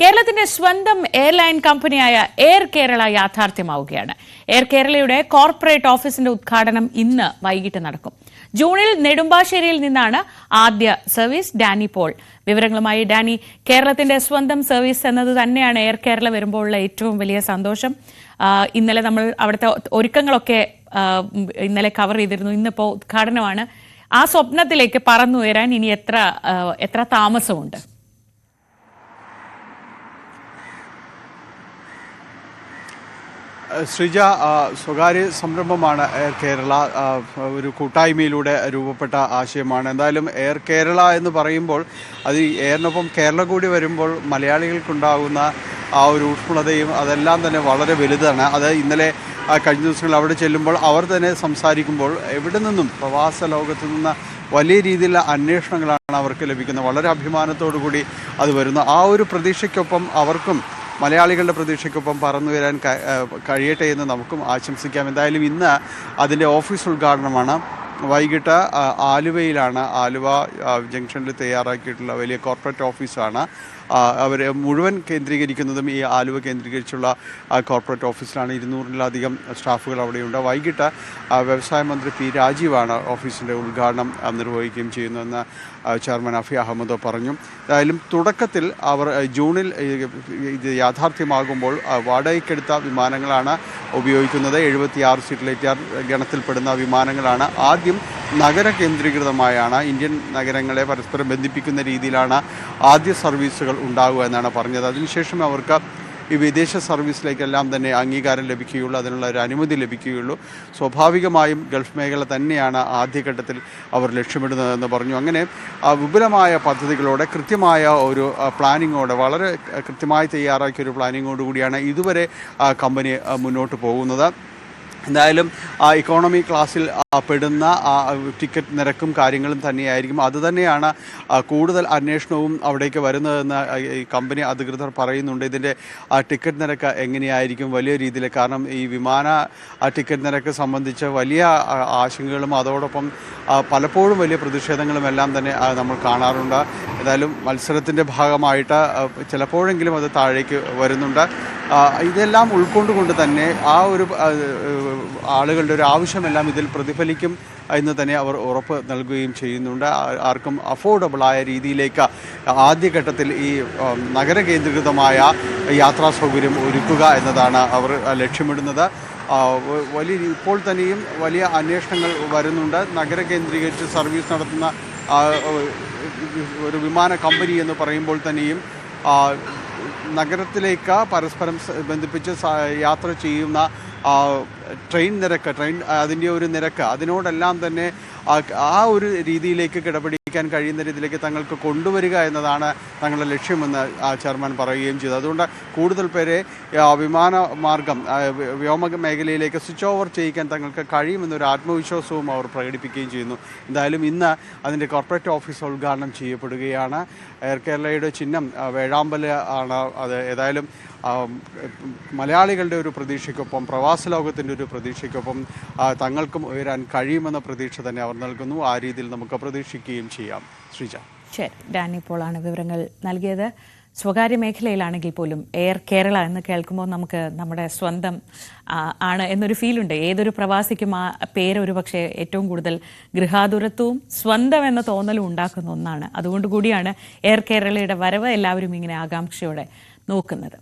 കേരളത്തിന്റെ സ്വന്തം എയർലൈൻ കമ്പനിയായ എയർ കേരള യാഥാർത്ഥ്യമാവുകയാണ്. എയർ കേരളയുടെ കോർപ്പറേറ്റ് ഓഫീസിന്റെ ഉദ്ഘാടനം ഇന്ന് വൈകിട്ട് നടക്കും. ജൂണിൽ നെടുമ്പാശ്ശേരിയിൽ നിന്നാണ് ആദ്യ സർവീസ് ഡാനി പോൾ. വിവരങ്ങളുമായി ഡാനി കേരളത്തിന്റെ സ്വന്തം സർവീസ് എന്നത് തന്നെയാണ് എയർ കേരള വരുമ്പോഴുള്ള ഏറ്റവും വലിയ സന്തോഷം. ഇന്നലെ നമ്മൾ അവിടുത്തെ ഒരുക്കങ്ങളൊക്കെ ഇന്നലെ കവർ ചെയ്തിരുന്നു. ഇന്നിപ്പോൾ ഉദ്ഘാടനമാണ്. ആ സ്വപ്നത്തിലേക്ക് പറന്നുയരാൻ ഇനി എത്ര എത്ര താമസമുണ്ട്? ശ്രീജ സ്വകാര്യ സംരംഭമാണ് എയർ കേരള ഒരു കൂട്ടായ്മയിലൂടെ രൂപപ്പെട്ട ആശയമാണ്. എന്തായാലും എയർ കേരള എന്ന് പറയുമ്പോൾ അത് എയറിനൊപ്പം കേരള കൂടി വരുമ്പോൾ മലയാളികൾക്കുണ്ടാകുന്ന ആ ഒരു ഊഷ്മളതയും അതെല്ലാം തന്നെ വളരെ വലുതാണ്. അത് ഇന്നലെ കഴിഞ്ഞ ദിവസങ്ങളിൽ അവിടെ ചെല്ലുമ്പോൾ അവർ തന്നെ സംസാരിക്കുമ്പോൾ എവിടെ നിന്നും പ്രവാസ ലോകത്തു നിന്ന് വലിയ രീതിയിലുള്ള അന്വേഷണങ്ങളാണ് അവർക്ക് ലഭിക്കുന്നത്. വളരെ അഭിമാനത്തോടു കൂടി അത് വരുന്നു. ആ ഒരു പ്രതീക്ഷയ്ക്കൊപ്പം അവർക്കും മലയാളികളുടെ പ്രതീക്ഷയ്ക്കൊപ്പം പറന്നു വരാൻ കഴിയട്ടെ എന്ന് നമുക്കും ആശംസിക്കാം. എന്തായാലും ഇന്ന് അതിന്റെ ഓഫീസ് ഉദ്ഘാടനമാണ്. വൈകിട്ട് ആലുവയിലാണ്. ആലുവ ജംഗ്ഷനിൽ തയ്യാറാക്കിയിട്ടുള്ള വലിയ കോർപ്പറേറ്റ് ഓഫീസാണ്. അവർ മുഴുവൻ കേന്ദ്രീകരിക്കുന്നതും ഈ ആലുവ കേന്ദ്രീകരിച്ചുള്ള കോർപ്പറേറ്റ് ഓഫീസിലാണ് ഇരുന്നൂറിലധികം സ്റ്റാഫുകൾ അവിടെയുണ്ട്. വൈകിട്ട് വ്യവസായ മന്ത്രി പി രാജീവാണ് ഓഫീസിന്റെ ഉദ്ഘാടനം നിർവഹിക്കുകയും ചെയ്യുന്നതെന്ന് ചെയർമാൻ അഫി അഹമ്മദ് പറഞ്ഞു. ഏതായാലും തുടക്കത്തിൽ അവർ ജൂണിൽ ഇത് യാഥാർത്ഥ്യമാകുമ്പോൾ വാടകയ്ക്കെടുത്ത വിമാനങ്ങളാണ് ഉപയോഗിക്കുന്നത്. എഴുപത്തിയാറ് സീറ്റിലേറ്റർ ഗണത്തിൽപ്പെടുന്ന വിമാനങ്ങളാണ്. ആദ്യം നഗര കേന്ദ്രീകൃതമായാണ് ഇന്ത്യൻ നഗരങ്ങളെ പരസ്പരം ബന്ധിപ്പിക്കുന്ന രീതിയിലാണ് ആദ്യ സർവീസുകൾ ഉണ്ടാകുക എന്നാണ് പറഞ്ഞത്. അതിനുശേഷം അവർക്ക് ഈ വിദേശ സർവീസിലേക്കെല്ലാം തന്നെ അംഗീകാരം ലഭിക്കുകയുള്ളൂ. അതിനുള്ള ഒരു അനുമതി ലഭിക്കുകയുള്ളൂ. സ്വാഭാവികമായും ഗൾഫ് മേഖല തന്നെയാണ് ആദ്യഘട്ടത്തിൽ അവർ ലക്ഷ്യമിടുന്നതെന്ന് പറഞ്ഞു. അങ്ങനെ ആ, വിപുലമായ പദ്ധതികളോടെ കൃത്യമായ ഒരു പ്ലാനിങ്ങോടെ വളരെ കൃത്യമായി തയ്യാറാക്കിയ ഒരു പ്ലാനിങ്ങോടുകൂടിയാണ് ഇതുവരെ കമ്പനി മുന്നോട്ട് പോകുന്നത്. എന്തായാലും ആ ഇക്കോണമി ക്ലാസ്സിൽ പെടുന്ന ടിക്കറ്റ് നിരക്കും കാര്യങ്ങളും തന്നെയായിരിക്കും. അതുതന്നെയാണ് കൂടുതൽ അന്വേഷണവും അവിടേക്ക് വരുന്നതെന്ന് ഈ കമ്പനി അധികൃതർ പറയുന്നുണ്ട്. ഇതിന്റെ ആ ടിക്കറ്റ് നിരക്ക് എങ്ങനെയായിരിക്കും വലിയ രീതിയിൽ കാരണം ഈ വിമാന ടിക്കറ്റ് നിരക്ക് സംബന്ധിച്ച് വലിയ ആശങ്കകളും അതോടൊപ്പം പലപ്പോഴും വലിയ പ്രതിഷേധങ്ങളും എല്ലാം തന്നെ നമ്മൾ കാണാറുണ്ട്. ഏതായാലും മത്സരത്തിന്റെ ഭാഗമായിട്ട് ചിലപ്പോഴെങ്കിലും അത് താഴേക്ക് വരുന്നുണ്ട്. ഇതെല്ലാം ഉൾക്കൊണ്ടുകൊണ്ട് തന്നെ ആ ഒരു ആളുകളുടെ ഒരു ആവശ്യമെല്ലാം ഇതിൽ പ്രതിഫലിക്കും എന്ന് തന്നെ അവർ ഉറപ്പ് നൽകുകയും ചെയ്യുന്നുണ്ട്. ആർക്കും അഫോർഡബിളായ രീതിയിലേക്ക് ആദ്യഘട്ടത്തിൽ ഈ നഗര കേന്ദ്രീകൃതമായ യാത്രാ സൗകര്യം ഒരുക്കുക എന്നതാണ് അവർ ലക്ഷ്യമിടുന്നത്. വലിയ ഇപ്പോൾ തന്നെയും വലിയ അന്വേഷണങ്ങൾ വരുന്നുണ്ട്. നഗര കേന്ദ്രീകരിച്ച് സർവീസ് നടത്തുന്ന ഒരു വിമാന കമ്പനി എന്ന് പറയുമ്പോൾ തന്നെയും നഗരത്തിലേക്ക് പരസ്പരം ബന്ധിപ്പിച്ച് യാത്ര ചെയ്യുന്ന ട്രെയിൻ നിരക്ക് ട്രെയിൻ അതിന്റെ ഒരു നിരക്ക് അതിനോടെല്ലാം തന്നെ ആ ഒരു രീതിയിലേക്ക് കിടപിടിക്കാൻ കഴിയുന്ന രീതിയിലേക്ക് തങ്ങൾക്ക് കൊണ്ടുവരിക എന്നതാണ് തങ്ങളുടെ ലക്ഷ്യമെന്ന് ആ ചെയർമാൻ പറയുകയും ചെയ്തു. അതുകൊണ്ട് കൂടുതൽ പേരെ വിമാന മാർഗം വ്യോമ മേഖലയിലേക്ക് സ്വിച്ച് ഓവർ ചെയ്യിക്കാൻ തങ്ങൾക്ക് കഴിയുമെന്നൊരു ആത്മവിശ്വാസവും അവർ പ്രകടിപ്പിക്കുകയും ചെയ്യുന്നു. എന്തായാലും ഇന്ന് അതിന്റെ കോർപ്പറേറ്റ് ഓഫീസ് ഉദ്ഘാടനം ചെയ്യപ്പെടുകയാണ്. എയർ കേരളയുടെ ചിഹ്നം വേഴാമ്പൽ ആണ്. അത് ഏതായാലും മലയാളികളുടെ ഒരു പ്രതീക്ഷയ്ക്കൊപ്പം പ്രവാസ ലോകത്തിന്റെ ഒരു പ്രതീക്ഷയ്ക്കൊപ്പം തങ്ങൾക്കും ഉയരാൻ കഴിയുമെന്ന പ്രതീക്ഷ തന്നെ അവർ നൽകുന്നു. ആ രീതിയിൽ നമുക്ക് പ്രതീക്ഷിക്കുകയും ശ്രീജ. ശരി. ഡാനി പോളാണ് വിവരങ്ങൾ നൽകിയത്. സ്വകാര്യ മേഖലയിലാണെങ്കിൽ പോലും എയർ കേരള എന്ന് കേൾക്കുമ്പോൾ നമുക്ക് നമ്മുടെ സ്വന്തം ആണ് എന്നൊരു ഫീലുണ്ട് ഏതൊരു പ്രവാസിക്കും ആ പേര് ഒരു പക്ഷേ ഏറ്റവും കൂടുതൽ ഗൃഹാതുരത്വവും സ്വന്തം എന്ന തോന്നലും ഉണ്ടാക്കുന്ന ഒന്നാണ്. അതുകൊണ്ട് കൂടിയാണ് എയർ കേരളയുടെ വരവ് എല്ലാവരും ഇങ്ങനെ ആകാംക്ഷയോടെ നോക്കുന്നത്.